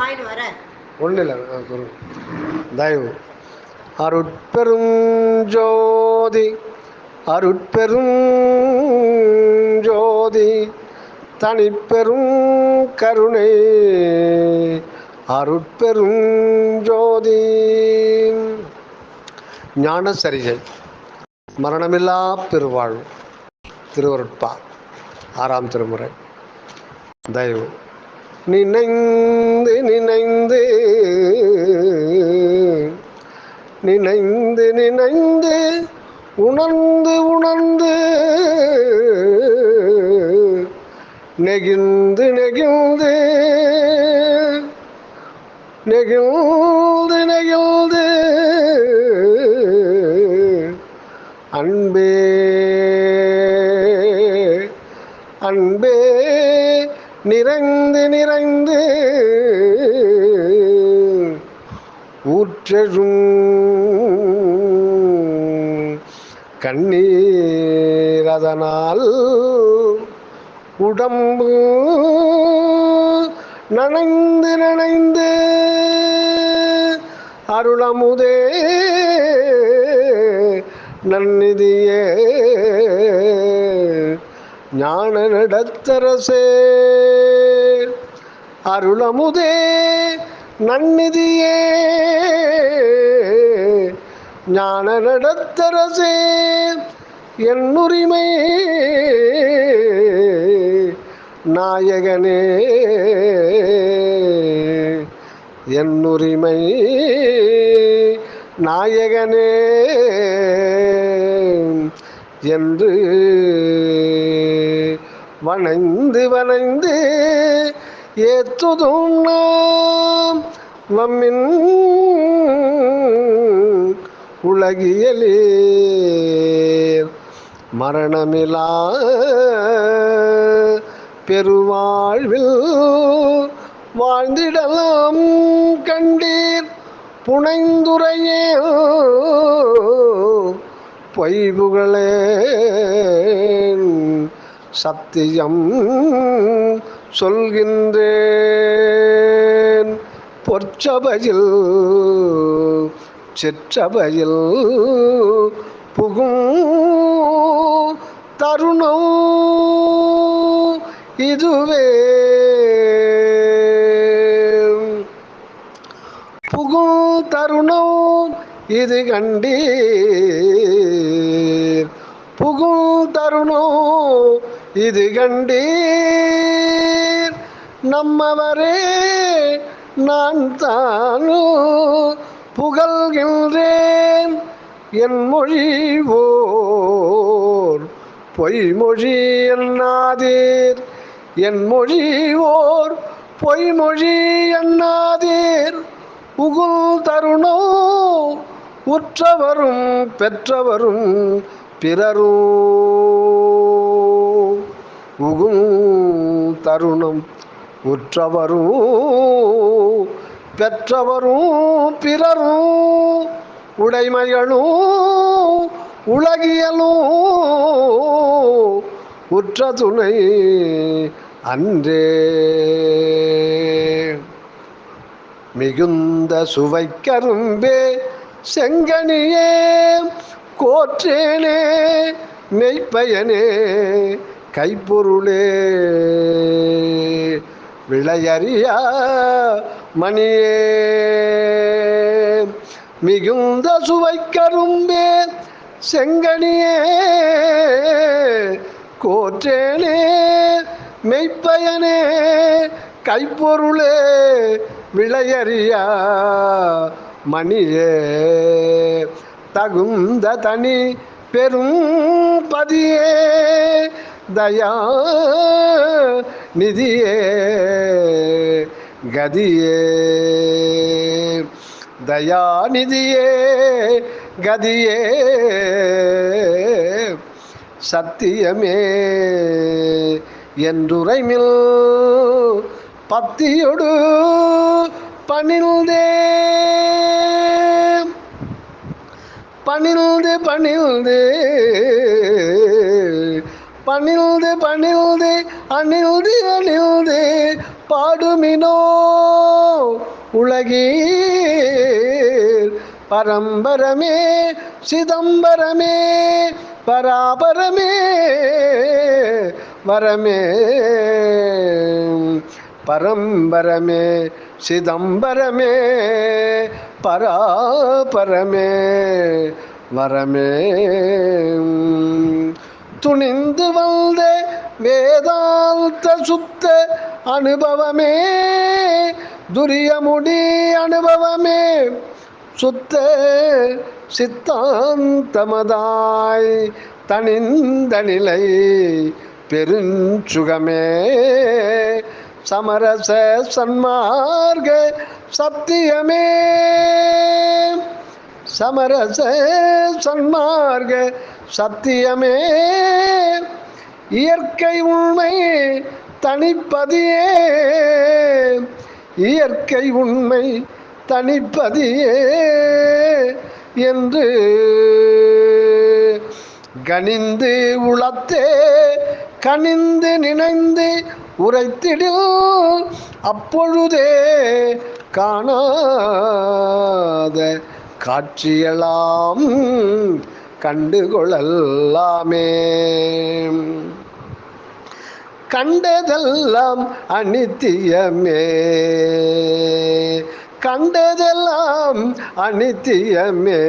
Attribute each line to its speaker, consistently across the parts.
Speaker 1: வாங்கிட்டு வரேன்
Speaker 2: ஒன்றும் இல்லை குரு தயவு. அருட்பெரும் ஜோதி அருட்பெரும் ஜோதி தனிப்பெரும் கருணை. அருட்பெரும் ஜோதி. ஞான சரிகை மரணமில்லா பெருவாழ்வு. திருவருட்பா ஆறாம் திருமுறை. தயவு. நினைந்து நினைந்து நினைந்து நினைந்து உணர்ந்து உணர்ந்து நெகிழ்ந்து நெகிழ்ந்து நெகிழ்ந்து நெகிழ்ந்து அன்பே அன்பே. நிறைந்து நிறைந்து ஊற்றழும் கண்ணீர் அதனால் உடம்பு நனைந்து நனைந்து அருளமுதே நன்னிதியே ஞான நடத்தரசே. அருளமுதே நன்னிதியே. ஞான நடத்தரசே என்னுரிமை. நாயகனே என்னுரிமை. நாயகனே என்று வணைந்து வணைந்து ஏத்துதும் நாம் வம்மின் உலகியலே. மரணமிலா பெருவாழ்வில் வாழ்ந்திடலாம் கண்டீர் புனைந்துரையே பொய்புகளே சத்தியம் சொல்கின்றேன். பொற்சபையில் செற்றபையில் புகும் தருணம் இதுவே. புகும் தருணம் இது கண்டீர். புகும் தருணம் இது கண்டீர். நம்மவரே நான் தானோ புகழ்கின்றேன். என் மொழி ஓர் பொய்மொழி என்னாதீர் என் மொழி ஓர் பொய்மொழி என்னாதீர் உகுல் தருணோ உற்றவரும் பெற்றவரும் பிறரும் உகும் தருணம் உற்றவரும் பெற்றவரும் பிறரும் உடைமைகளும் உலகியலும் உற்ற துணை அன்றே. மிகுந்த சுவை கரும்பே செங்கனியே கோற்றேனே மெய்ப்பயனே கைப்பொருளே. விளையறியா மணியே. மிகுந்த சுவை கரும்பே செங்கனியே. கோற்றேனே மெய்ப்பயனே. கைப்பொருளே விளையறியா மணியே. தகுந்த தனி பெரும் பதியே தயா நிதியே கதியே. தயாநிதியே கதியே. சத்தியமே என்றுரைமில் பத்தியொடு பணிந்தே. பணிந்து பணிந்து. பணிந்து பணிந்து அணிந்து அணிந்து பாடுமினோ. உலகீர் பரம்பரமே சிதம்பரமே பராபரமே வரமே. பரம்பரமே சிதம்பரமே பராபரமே வரமே. துணிந்து வந்த வேதாந்த சுத்த அனுபவமே துரியமுடி அனுபவமே சுத்த சித்தாந்தமதாய் தனிந்த நிலை பெருஞ்சுகமே. சமரச சன்மார்க சத்தியமே. சமரச சன்மார்க சத்தியமே. இயற்கை உண்மை தனிப்பதியே. இயற்கை உண்மை தனிப்பதியே என்று கனிந்து உளத்தே கனிந்து நினைந்து உரைத்திடில் அப்பொழுதே காணாத காட்சியெல்லாம் கண்டுகொள்ளல்லாமே கண்டதெல்லாம் அனித்தியமே கண்டதெல்லாம் அனித்தியமே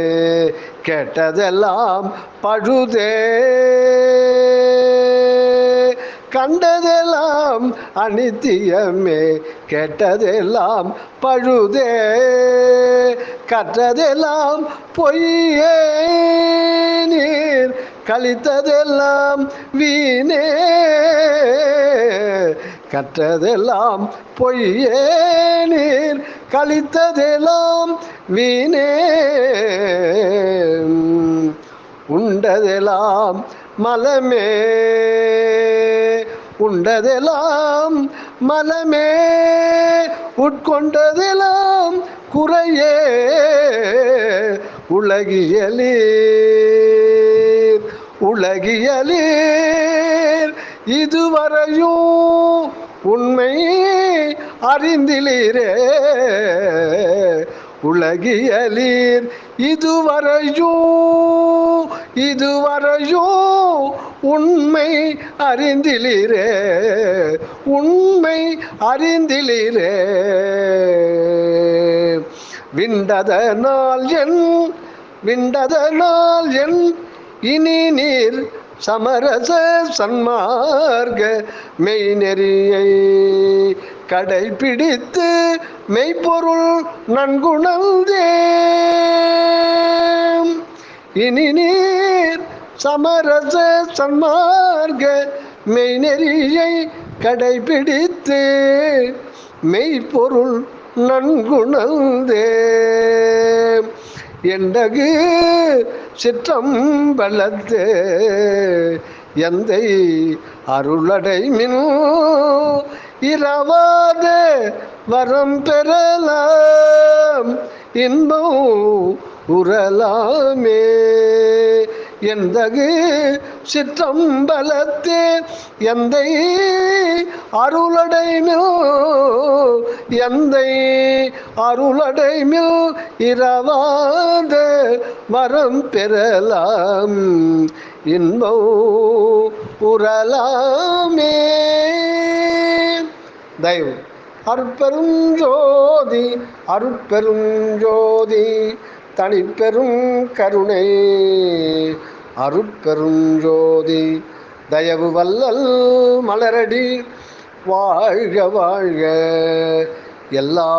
Speaker 2: கேட்டதெல்லாம் பழுதே. கண்டதெல்லாம் அனித்தியமே கேட்டதெல்லாம் பழுதே கற்றதெல்லாம் பொய்யே நீர் கழித்ததெல்லாம் வீணே கற்றதெல்லாம் பொய்யே நீர் கழித்ததெல்லாம் வீணே. உண்டதெல்லாம் மலமே. உண்டதெல்லாம் மலமே உட்கொண்டதெல்லாம் குறையே உலகியலீர் உலகியலீர். இதுவரையும் உண்மை அறிந்திலீரே. உலகியலீர் இதுவரையும் இதுவரையும் உண்மை அறிந்திலீரே உண்மை அறிந்திலீரே. விண்டதனால் என் விண்டதனால் என் இனி நீர் சமரச சன்மார்க மெய்நெறியை கடைபிடித்து மெய்ப்பொருள் நன்குணந்தே இனி நீர் சமரச சன்மார்க்க மெய்நெறியை கடைபிடித்து மெய்ப்பொருள் நன்குணந்தே எண்டகு சிற்றம்பலத்தே எந்தை அருளடை மின் இரவாத வரம் பெறலாம். இன்பம் உறலாமே எந்தகு சிற்றம்பலத்து எந்தை அருளடைமில் எந்தை அருளடைமில் இரவாத வரம் பெறலாம். இன்பம் உறலாமே தயவு. அருட்பெரும் ஜோதி அருட்பெரும் ஜோதி தனிப்பெரும் கருணை. அருட்பெரும் ஜோதி தயவு வல்லல் மலரடி வாழ்க வாழ்க. எல்லா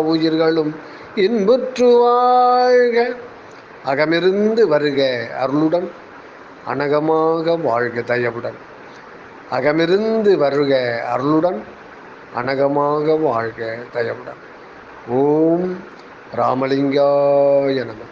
Speaker 2: உயிர்களும் இன்புற்று வாழ்க. அகமிருந்து வருக அருளுடன் அனகமாக வாழ்க தயவுடன். அகமிருந்து வருக அருளுடன் அனகமாக வாழ்க தயவுடன். ஓம் ராமலிங்காய நம.